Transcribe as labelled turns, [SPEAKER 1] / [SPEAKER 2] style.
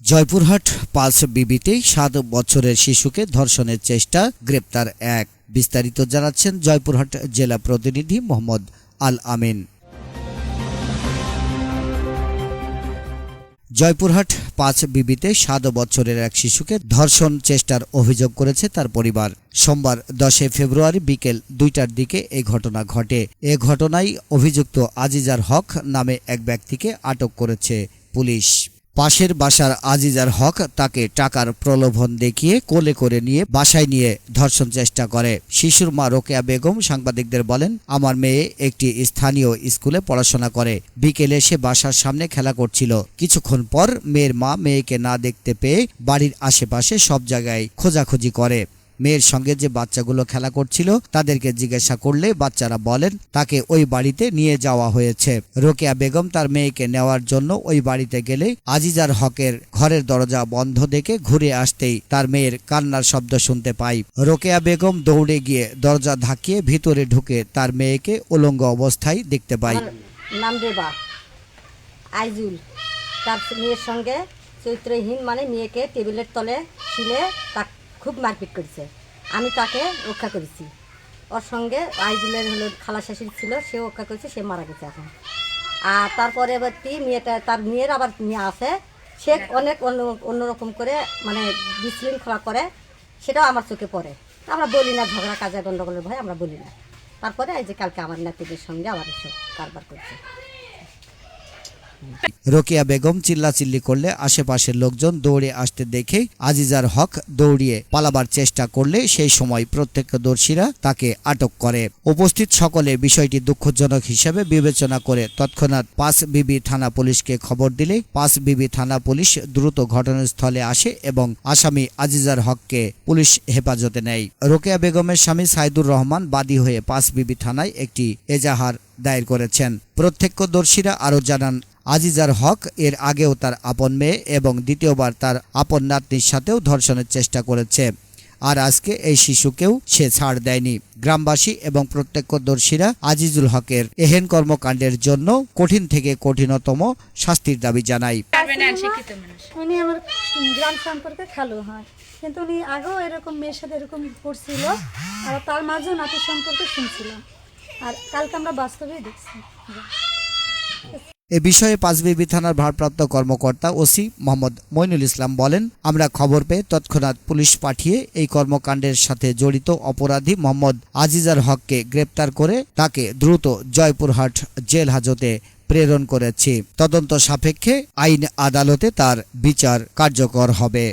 [SPEAKER 1] জয়পুরহাট পাঁচ বিবিতে সাত বছরের শিশুকে ধর্ষণের চেষ্টা, গ্রেপ্তার এক। বিস্তারিত জানাচ্ছেন জয়পুরহাট জেলা প্রতিনিধি মোহাম্মদ আল আমিন। জয়পুরহাট পাঁচ বিবিতে সাত বছরের এক শিশুকে ধর্ষণ চেষ্টার অভিযোগ করেছে তার পরিবার। সোমবার দশে ফেব্রুয়ারি বিকেল দুইটার দিকে এই ঘটনা ঘটে। এ ঘটনায় অভিযুক্ত আজিজার হক নামে এক ব্যক্তিকে আটক করেছে পুলিশ। পাশের বাসার আজিজার হক তাকে টাকার প্রলোভন দেখিয়ে কোলে করে নিয়ে বাসায় নিয়ে ধর্ষণ চেষ্টা করে। শিশুর মা রোকেয়া বেগম সাংবাদিকদের বলেন, আমার মেয়ে একটি স্থানীয় স্কুলে পড়াশোনা করে। বিকেলে সে বাসার সামনে খেলা করছিল। কিছুক্ষণ পর মেয়ের মা মেয়েকে না দেখতে পেয়ে বাড়ির আশেপাশে সব জায়গায় খোঁজাখুঁজি করে। মেয়ের সঙ্গে যে বাচ্চাগুলো খেলা করছিল, তাদেরকে জিজ্ঞাসা করলে বাচ্চারা বলেন, তাকে ওই বাড়িতে নিয়ে যাওয়া হয়েছে। রোকেয়া বেগম তার মেয়েকে নেওয়ার জন্য ওই বাড়িতে গেলে আজিজার হকের ঘরের দরজা বন্ধ দেখে ঘুরে আসতেই তার মেয়ের কান্নার শব্দ শুনতে পাই। রোকেয়া বেগম দৌড়ে গিয়ে দরজা ধাকিয়ে ভিতরে ঢুকে তার মেয়েকে উলঙ্গ অবস্থায় দেখতে পাই।
[SPEAKER 2] নাম রেবা। আইজুল। তার মেয়ের সঙ্গে চরিত্রহীন মানে মেয়েকে টেবিলের তলে ছিলে তা খুব মারপিট করেছে। আমি তাকে রক্ষা করেছি। ওর সঙ্গে আইজুলের হলো খালা শাশুড়ি ছিল সে রক্ষা করেছে, সে মারা গেছে এখন। আর তারপরে এবার কি, মেয়েটা, তার মেয়ের আবার মেয়ে আছে। সে অনেক অন্য, অন্যরকম করে মানে বিশৃঙ্খলা করে, সেটাও আমার চোখে পড়ে। আমরা বলি না, ঝগড়া কাজে গণ্ডগোলের ভয় আমরা বলি না। তারপরে এই যে কালকে আমার নাতিদের সঙ্গে আবার এসব কারবার করছে।
[SPEAKER 1] রোকেয়া বেগম চিল্লাচিল্লি করলে আশেপাশের লোকজন দৌড়ে আসতে দেখে আজিজার হক দৌড়িয়ে পালাবার চেষ্টা করলে সেই সময় প্রত্যক্ষদর্শীরা তাকে আটক করে। উপস্থিত সকলে বিষয়টি দুঃখজনক হিসেবে বিবেচনা করে তৎক্ষণাৎ পাঁচ বিবি থানা পুলিশকে খবর দিলে পাঁচ বিবি থানা পুলিশ দ্রুত ঘটনাস্থলে আসে এবং আসামি আজিজার হককে পুলিশ হেফাজতে নেয়। রোকেয়া বেগমের স্বামী সাইদুর রহমান বাদী হয়ে পাঁচ বিবি থানায় একটি এজাহার দায়ের করেছেন। প্রত্যক্ষদর্শীরা আরও জানান আজিজার হক এর আগেও তার আপন মেয়ে এবং দ্বিতীয়বার তার আপন নাতনির সাথেও ধর্ষণের চেষ্টা করেছে। আর আজকে এই শিশুকেও সে ছাড় দেয়নি। গ্রামবাসী এবং প্রত্যক্ষদর্শীরা আজিজুল হকের এহেন কর্মকাণ্ডের জন্য কঠিন থেকে কঠিনতম শাস্তির দাবি জানায়।
[SPEAKER 3] পারবেন না শিক্ষিত মানুষ।
[SPEAKER 4] উনি আমার গ্রাম সম্পর্কে খালু হয়। কিন্তু উনি আগেও এরকম মেয়ের সাথে এরকম করছিল আর তার মাঝেও নাতির সম্পর্কে শুনছিলাম। আর কালকে আমরা বাস্তবেই দেখছি।
[SPEAKER 1] এ বিষয়ে পাঁচবিবি থানার ভারপ্রাপ্ত কর্মকর্তা ওসি মোহাম্মদ মইনুল ইসলাম বলেন, আমরা খবর পেয়ে তৎক্ষণাৎ পুলিশ পাঠিয়ে এই কর্মকাণ্ডের সাথে জড়িত অপরাধী মোহাম্মদ আজিজার হককে গ্রেপ্তার করে তাকে দ্রুত জয়পুরহাট জেল হাজতে প্রেরণ করেছি। তদন্ত সাপেক্ষে আইন আদালতে তার বিচার কার্যকর হবে।